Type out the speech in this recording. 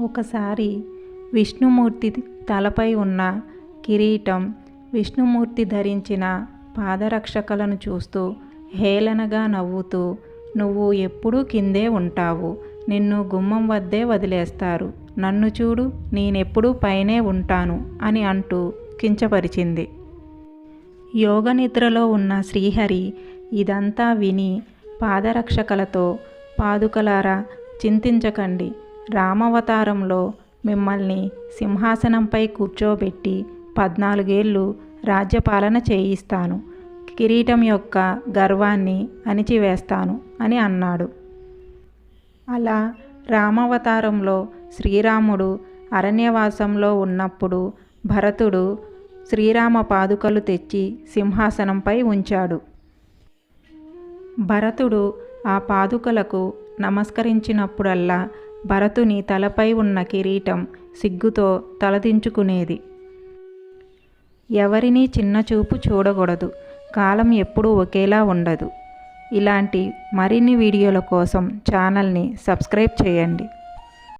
ఒకసారి విష్ణుమూర్తి తలపై ఉన్న కిరీటం విష్ణుమూర్తి ధరించిన పాదరక్షకలను చూస్తూ హేళనగా నవ్వుతూ నువ్వు ఎప్పుడూ కిందే ఉంటావు. నిన్ను గుమ్మం వద్దే వదిలేస్తారు. నన్ను చూడు నేనెప్పుడూ పైనే ఉంటాను అని అంటూ కించపరిచింది. యోగ నిద్రలో ఉన్న శ్రీహరి ఇదంతా విని పాదరక్షకలతో పాదుకలారా చింతించకండి. రామవతారంలో మిమ్మల్ని సింహాసనంపై కూర్చోబెట్టి పద్నాలుగేళ్ళు రాజ్యపాలన చేయిస్తాను. కిరీటం యొక్క గర్వాన్ని అణిచివేస్తాను అని అన్నాడు. అలా రామావతారంలో శ్రీరాముడు అరణ్యవాసంలో ఉన్నప్పుడు భరతుడు శ్రీరామ పాదుకలు తెచ్చి సింహాసనంపై ఉంచాడు. భరతుడు ఆ పాదుకలకు నమస్కరించినప్పుడల్లా భరతుని తలపై ఉన్న కిరీటం సిగ్గుతో తలదించుకునేది. ఎవరినీ చిన్నచూపు చూడకూడదు. కాలం ఎప్పుడూ ఒకేలా ఉండదు. ఇలాంటి మరిన్ని వీడియోల కోసం ఛానల్ని సబ్స్క్రైబ్ చేయండి.